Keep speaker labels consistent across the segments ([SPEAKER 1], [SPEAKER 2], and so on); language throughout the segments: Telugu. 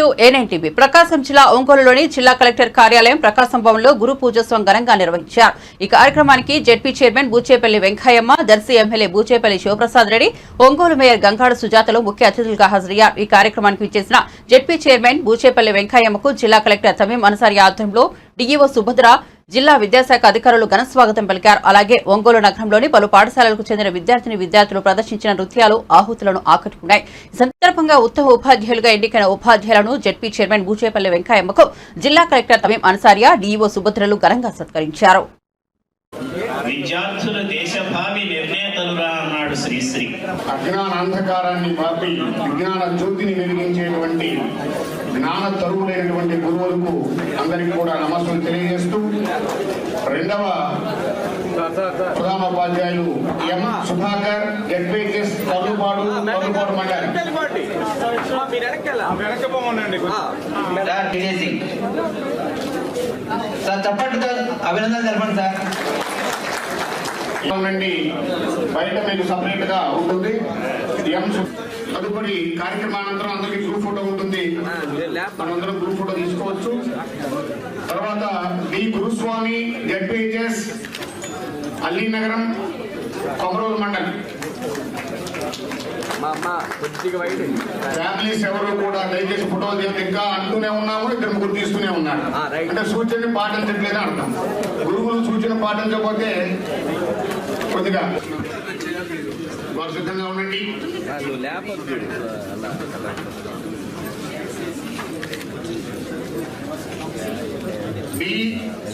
[SPEAKER 1] టు ప్రకాశం జిల్లా ఒంగోలులోని జిల్లా కలెక్టర్ కార్యాలయం ప్రకాశం భవన్లో గురు పూజోత్సవం ఘనంగా నిర్వహించారు. ఈ కార్యక్రమానికి ZP chairman Buchepalli Venkayamma Darsi MLA Buchepalli Sivaprasad Reddy Ongole mayor Gangadu సుజాతలు ముఖ్య అతిథులుగా హాజరయ్యారు. ఈ కార్యక్రమానికి విచ్చేసిన జెడ్పీ చైర్మన్ బూచేపల్లి వెంకయ్యమ్మకు జిల్లా కలెక్టర్ తమీం అన్సారి ఆధ్వర్యంలో డిఈఓ సుభద్ర జిల్లా విద్యాశాఖ అధికారులు ఘన స్వాగతం పలికారు. అలాగే ఒంగోలు నగరంలోని పలు పాఠశాలలకు చెందిన విద్యార్థిని విద్యార్థులు ప్రదర్శించిన నృత్యాలు ఆహుతులను ఆకట్టుకున్నాయి. ఈ సందర్భంగా ఉత్తమ ఉపాధ్యాయులుగా ఎన్నికైన ఉపాధ్యాయులను జడ్పీ చైర్మన్ బూచేపల్లి వెంకయ్యమ్మకు జిల్లా కలెక్టర్ తమీం అన్సారియా డీఈఓ సుభద్రలు ఘనంగా సత్కరించారు.
[SPEAKER 2] విద్యార్థుల
[SPEAKER 3] అజ్ఞాన అంధకారాన్ని మాపి విజ్ఞాన జ్యోతిని వెలిగించేటువంటి జ్ఞాన తరువులైనటువంటి గురువులకు అందరికీ కూడా నమస్సులు తెలియజేస్తూ రెండవ ప్రధానోపాధ్యాయులు ఎం సుధాకర్ ఎడ్వేజెస్ తల్లుపాడు తల్లుపాడు మండలి.
[SPEAKER 4] సార్ సార్ చెప్పండి సార్. అభినందనలు తెలపండి సార్.
[SPEAKER 3] నుండి బయట మీకు సపరేట్గా ఉంటుంది. తదుపరి కార్యక్రమానంతరం అందరికీ గ్రూప్ ఫోటో ఉంటుంది. మనందరం గ్రూప్ ఫోటో తీసుకోవచ్చు. తర్వాత D Guruswamy ZPHS Allinagaram Komarolu mandal. Families ఎవరు కూడా దయచేసి ఫోటోలు తీయద్దు ఇంకా అంటూనే ఉన్నాము ఇద్దరు ముగ్గురు తీస్తూనే ఉన్నారు. అంటే సూచనని పాటించట్లేదు అంటాం గురువులు సూచన పాటించకపోతే కొద్దిగా వారు సిద్ధంగా ఉండండి. డి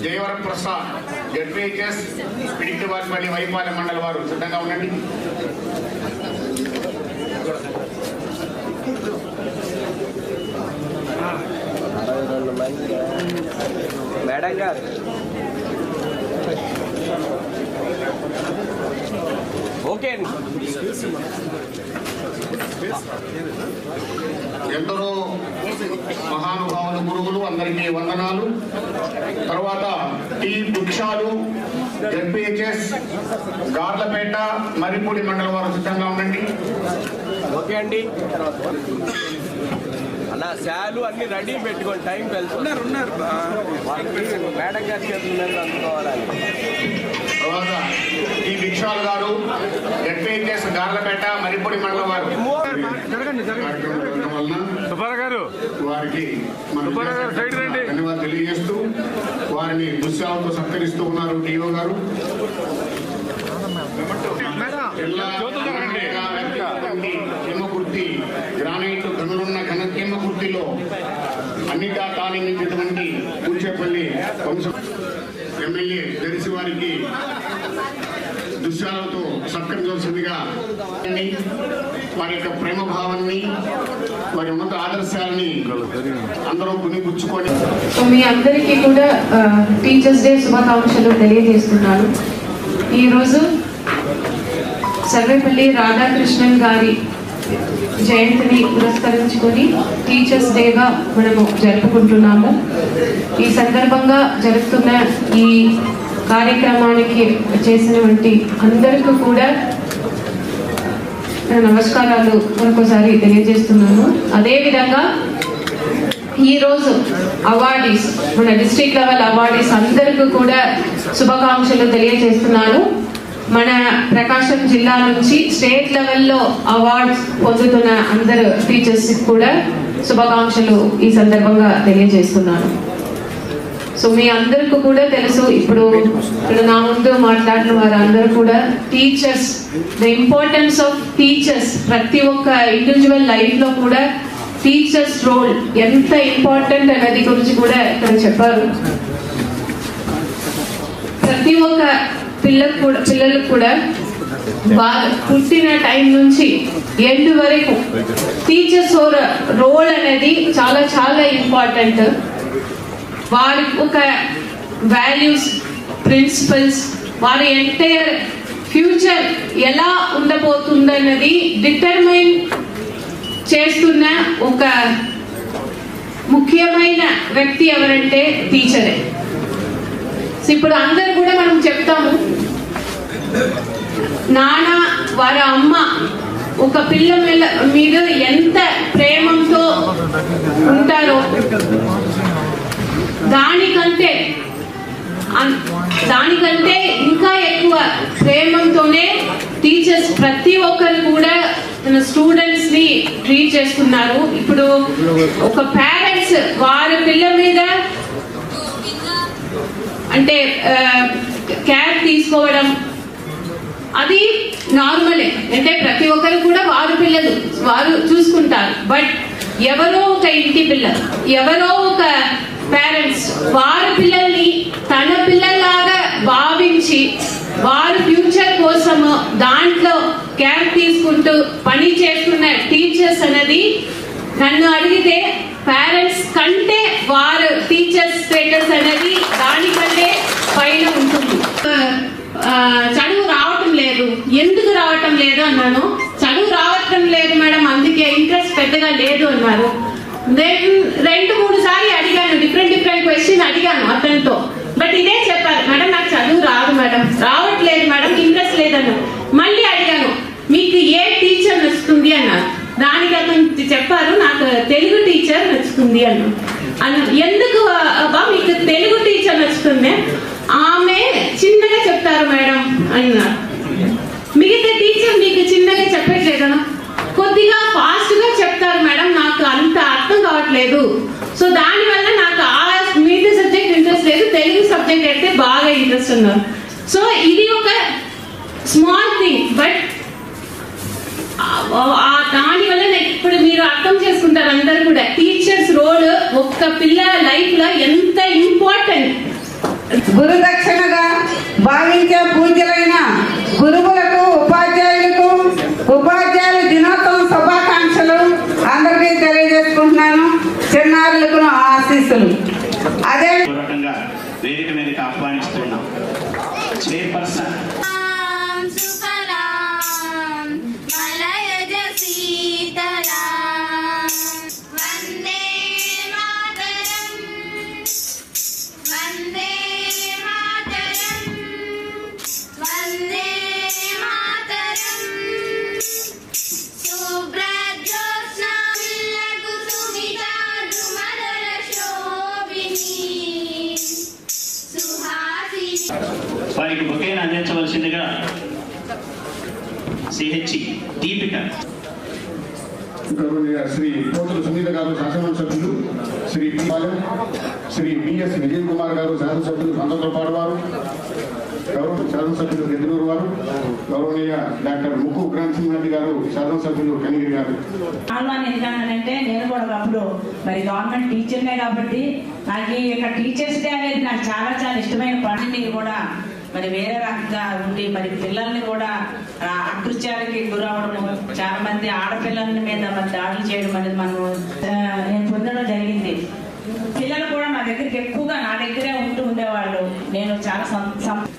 [SPEAKER 3] జయవర ప్రసాద్ జడ్పీహెచ్ఎస్ పిడికి వారిపల్లి వైపాలెం మండలి వారు సిద్ధంగా ఉండండి.
[SPEAKER 4] మేడం గారు. ఓకే
[SPEAKER 3] ఎందరో మహానుభావులు గురువులు అందరికీ వందనాలు. తర్వాత టీ. వృక్షాలు ఎంపీహెచ్ఎస్ గార్లపేట మరిపూడి మండలం వారు సిద్ధంగా ఉండండి.
[SPEAKER 4] ఓకే అండి. అన్న శాలు అన్ని రెడీ పెట్టుకోండి టైం తెలుసు ఉన్నారు మేడం గారి చేతుల మీద అందుకోవాలి.
[SPEAKER 3] తర్వాత టి విక్షాల్ గారు జడ్పీహెచ్ఎస్ గార్లపేట మరిపూడి మండలం వారు.
[SPEAKER 5] సుబ్బారావు గారు.
[SPEAKER 3] వారికి. ధన్యవాదాలు తెలియజేస్తూ వారిని దుశ్శాలతో సత్కరిస్తూ ఉన్నారు టీఓ గారు జిల్లా హిమకుర్తి ఉన్న గనులున్న గుర్తిలో హిమకుర్తిలో అన్నిటా తానించినటువంటి కూచేపల్లి వంశ ఎమ్మెల్యే తెలిసి వారికి దృశ్యాలతో సత్కరించవలసిందిగా వారి యొక్క ప్రేమ భావాన్ని వారి ఉన్నత ఆదర్శాలని అందరూ కొనిపుచ్చుకొని
[SPEAKER 6] సో మీ అందరికీ కూడా టీచర్స్ డే శుభాకాంక్షలు తెలియజేస్తున్నాను. ఈరోజు సర్వేపల్లి రాధాకృష్ణన్ గారి జయంతిని పురస్కరించుకొని టీచర్స్ డేగా మనము జరుపుకుంటున్నాము. ఈ సందర్భంగా జరుగుతున్న ఈ కార్యక్రమానికి చేసినటువంటి అందరికీ కూడా నమస్కారాలు మరొకసారి తెలియజేస్తున్నాను. అదేవిధంగా ఈరోజు అవార్డీస్ మన డిస్ట్రిక్ట్ లెవెల్ అవార్డీస్ అందరికీ కూడా శుభాకాంక్షలు తెలియజేస్తున్నాను. మన ప్రకాశం జిల్లా నుంచి స్టేట్ లెవెల్లో అవార్డ్స్ పొందుతున్న అందరు టీచర్స్ కూడా శుభాకాంక్షలు ఈ సందర్భంగా తెలియజేస్తున్నాను. సో మీ అందరికీ కూడా తెలుసు ఇప్పుడు ఇక్కడ నా ముందు మాట్లాడిన వారందరూ కూడా teachers the importance of teachers ప్రతి ఒక్క ఇండివిజువల్ లైఫ్లో కూడా టీచర్స్ రోల్ ఎంత ఇంపార్టెంట్ అనేది గురించి కూడా ఇక్కడ చెప్పారు. ప్రతి ఒక్క పిల్లకు కూడా పిల్లలకు కూడా బాగా పుట్టిన టైం నుంచి ఎండ్ వరకు టీచర్స్ రోల్ అనేది చాలా చాలా ఇంపార్టెంట్. వారి ఒక వాల్యూస్ ప్రిన్సిపల్స్ వారి ఎంటైర్ ఫ్యూచర్ ఎలా ఉండబోతుందన్నది డిటర్మైన్ చేస్తున్న ఒక ముఖ్యమైన వ్యక్తి ఎవరంటే టీచరే. సో ఇప్పుడు అందరు కూడా మనం చెప్తాము. నాన్న వారి అమ్మ ఒక పిల్ల మీద- మీద ఎంత ప్రేమంతో ఉంటారో. దానికంటే దానికంటే ఇంకా ఎక్కువ ప్రేమంతోనే టీచర్స్ ప్రతి ఒక్కరు కూడా తన స్టూడెంట్స్ని ట్రీట్ చేస్తున్నారు. ఇప్పుడు ఒక పేరెంట్స్ వారి పిల్ల మీద అంటే క్యాబ్ తీసుకోవడం అది నార్మలే అంటే ప్రతి ఒక్కరు కూడా వారు పిల్లలు వారు చూసుకుంటారు. బట్ ఎవరో ఒక ఇంటి పిల్ల ఎవరో ఒక పేరెంట్స్ వారి పిల్లల్ని తన పిల్లలాగా భావించి వారి ఫ్యూచర్ కోసము దాంట్లో కేర్ తీసుకుంటూ పని చేస్తున్న టీచర్స్ అనేది నన్ను అడిగితే పేరెంట్స్ కంటే వారు టీచర్స్ స్టేటస్ అనేది దానికంటే పైన ఉంటుంది. చదువు రావటం లేదు. ఎందుకు రావటం లేదు అన్నాను? చదువు రావటం లేదు మేడం అందుకే ఇంట్రెస్ట్ పెద్దగా లేదు అన్నారు. దెన్ రెండు మూడు సార్లు అడిగాను డిఫరెంట్ డిఫరెంట్ క్వశ్చన్ అడిగాను అతనితో. బట్ ఇదే చెప్పారు మేడం నాకు చదువు రాదు మేడం. రావట్లేదు మేడం ఇంట్రెస్ట్ లేదన్నారు. మళ్ళీ అడిగాను మీకు ఏ టీచర్ నచ్చుతుంది? అన్నారు. దానికి అతను చెప్పారు నాకు తెలుగు టీచర్ నచ్చుతుంది అని. అన్న ఎందుకు అబ్బా మీకు తెలుగు టీచర్ నచ్చుతుంది? ఆమె చిన్నగా చెప్తారు మేడం
[SPEAKER 3] గారు శాసనసభ్యులు పంతొమ్మిది వారు గౌరవ శాసనసభ్యులు గెద్దలూరు వారు గౌరవనీయ డాక్టర్ ముక్కు క్రాంతి రెడ్డి గారు శాసనసభ్యులు కనిగిరి గారు.
[SPEAKER 7] ఆహ్వానం ఎందుకంటే నేను కూడా ఒకప్పుడు మరి గవర్నమెంట్ టీచర్నే కాబట్టి నాకు ఈ యొక్క టీచర్స్ డే అనేది నాకు చాలా చాలా ఇష్టమైన పని కూడా మరి వేరే రకంగా ఉండి మరి పిల్లల్ని కూడా అకృత్యాలకి గురవడము చాలా మంది ఆడపిల్లల మీద మరి దాడులు చేయడం అనేది మనం నేను పొందడం జరిగింది. పిల్లలు కూడా నా దగ్గరికి ఎక్కువగా నా దగ్గరే ఉంటూ ఉండేవాళ్ళు నేను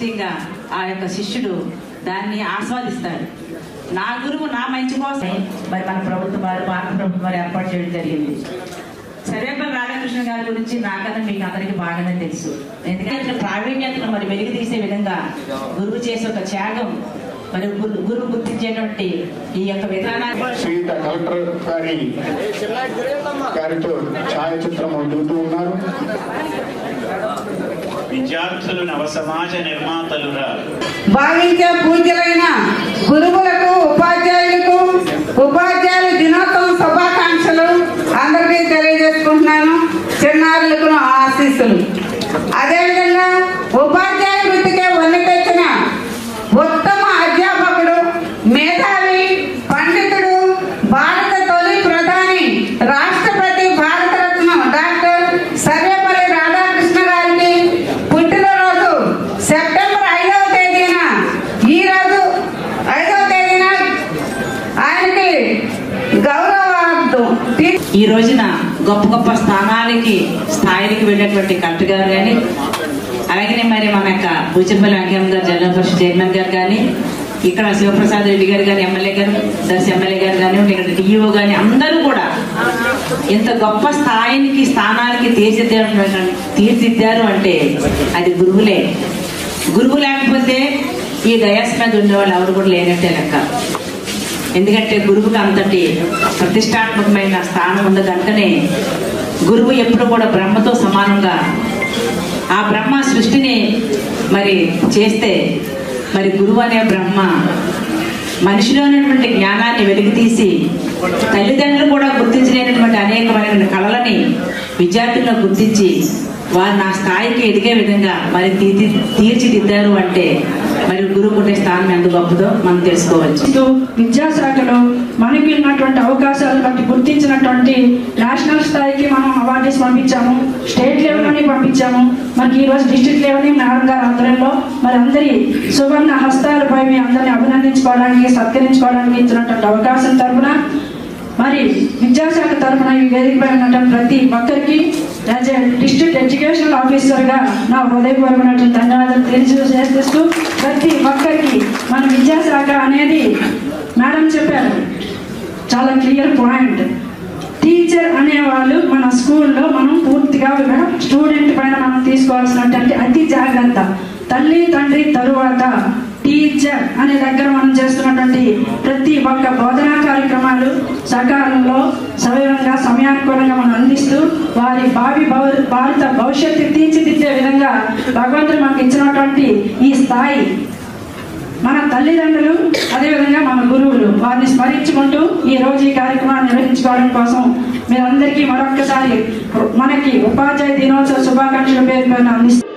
[SPEAKER 7] ఖచ్చితంగా ఆ యొక్క శిష్యుడు దాన్ని ఆస్వాదిస్తాడు. నా గురువు నా మంచి కోసం మరి మన ప్రభుత్వం వారు భారత ప్రభుత్వం వారు ఏర్పాటు చేయడం జరిగింది. సర్వేపల్లి రాధాకృష్ణ గారి గురించి నాకన్నా మీకు అందరికీ బాగానే తెలుసు. ఎందుకంటే ప్రావీణ్యతను మరి వెలుగు తీసే విధంగా గురువు చేసే ఒక త్యాగం మరి గురు- గురువు గుర్తించేటువంటి ఈ యొక్క విధానాన్ని
[SPEAKER 3] శ్రీయుత కలెక్టర్ గారి గారితో ఛాయాచిత్రం దిగుతూ ఉన్నారు.
[SPEAKER 2] విద్యార్థులు నవ సమాజ నిర్మాతలుగా
[SPEAKER 5] భావించే పూజ్యులైన గురువులకు ఉపాధ్యాయులకు ఉపాధ్యాయుల దినోత్సవం శుభాకాంక్షలు అందరికీ తెలియజేసుకుంటున్నాను. చిన్నారులకు ఆశీస్సులు. అదేవిధంగా ఉపాధ్యాయ వృత్తికే వన్నె తెచ్చిన ఉత్తమ
[SPEAKER 7] గొప్ప గొప్ప స్థానాలకి స్థాయికి వెళ్ళినటువంటి కలెక్టర్ గారు కానీ అలాగే మరి మన యొక్క భూచంపల్లి వెంకయ్య గారు జిల్లా పరిషత్ చైర్మన్ గారు కానీ ఇక్కడ శివప్రసాద్ రెడ్డి గారు కానీ ఎమ్మెల్యే గారు దర్శ ఎమ్మెల్యే గారు కానీ ఇక్కడ డిఈఓ కానీ అందరూ కూడా ఇంత గొప్ప స్థాయికి స్థానానికి తీర్చిదిద్దారు తీర్చిదిద్దారు అంటే అది గురువులే. గురువు లేకపోతే ఈ దయాస్ మీద ఉండేవాళ్ళు ఎవరు కూడా లేనట్టే లెక్క. ఎందుకంటే గురువుకి అంతటి ప్రతిష్టాత్మకమైన స్థానం ఉన్న కనుకనే గురువు ఎప్పుడు కూడా బ్రహ్మతో సమానంగా ఆ బ్రహ్మ సృష్టిని మరి చేస్తే మరి గురువు అనే బ్రహ్మ మనిషిలో ఉన్నటువంటి జ్ఞానాన్ని వెలికి తీసి తల్లిదండ్రులు కూడా గుర్తించలేనటువంటి అనేకమైన కళలని విద్యార్థుల్లో గుర్తించి వారు నా స్థాయికి ఎదిగే విధంగా మరి తీర్చి తీర్చిదిద్దారు అంటే మరి గురువు స్థానం ఎంత గొప్పదో మనం తెలుసుకోవచ్చు.
[SPEAKER 8] విద్యాశాఖలో మనకి ఉన్నటువంటి అవకాశాలను బట్టి గుర్తించినటువంటి నేషనల్ స్థాయికి మనం అవార్డీస్ పంపించాము స్టేట్ లెవెల్లోని పంపించాము. మనకి ఈ రోజు డిస్ట్రిక్ట్ లెవెల్ మేడం అందరిలో ఆధ్వర్యంలో మరి అందరి సువర్ణ హస్తాలపై మీ అందరిని అభినందించుకోవడానికి సత్కరించుకోవడానికి ఇచ్చినటువంటి అవకాశం తరపున మరి విద్యాశాఖ తరఫున ఈ వేదికపై ఉన్నటువంటి ప్రతి ఒక్కరికి యాజ్ ఏ డిస్ట్రిక్ట్ ఎడ్యుకేషనల్ ఆఫీసర్గా నా హృదయపూర్వమైనటువంటి ధన్యవాదాలు తెలియజేస్తూ ప్రతి ఒక్కరికి మన విద్యాశాఖ అనేది మేడం చెప్పారు. చాలా క్లియర్ పాయింట్. టీచర్ అనేవాళ్ళు మన స్కూల్లో మనం పూర్తిగా స్టూడెంట్ పైన మనం తీసుకోవాల్సినటువంటి అతి జాగ్రత్త. తల్లి తండ్రి తరువాత టీచర్ అనే దగ్గర మనం చేస్తున్నటువంటి ప్రతి ఒక్క బోధనా కార్యక్రమాలు సకాలంలో సవయంగా సమయానుకూలంగా మనం అందిస్తూ వారి భావి భవ- భారత భవిష్యత్తు తీర్చిదిద్దే విధంగా భగవంతుడు మనకి ఇచ్చినటువంటి ఈ స్థాయి మన తల్లిదండ్రులు అదేవిధంగా మన గురువులు వారిని స్మరించుకుంటూ ఈ రోజు ఈ కార్యక్రమాన్ని నిర్వహించుకోవడం కోసం మీరందరికీ మరొక్కసారి మనకి ఉపాధ్యాయ దినోత్సవ శుభాకాంక్షల పేరు పైన అందిస్తారు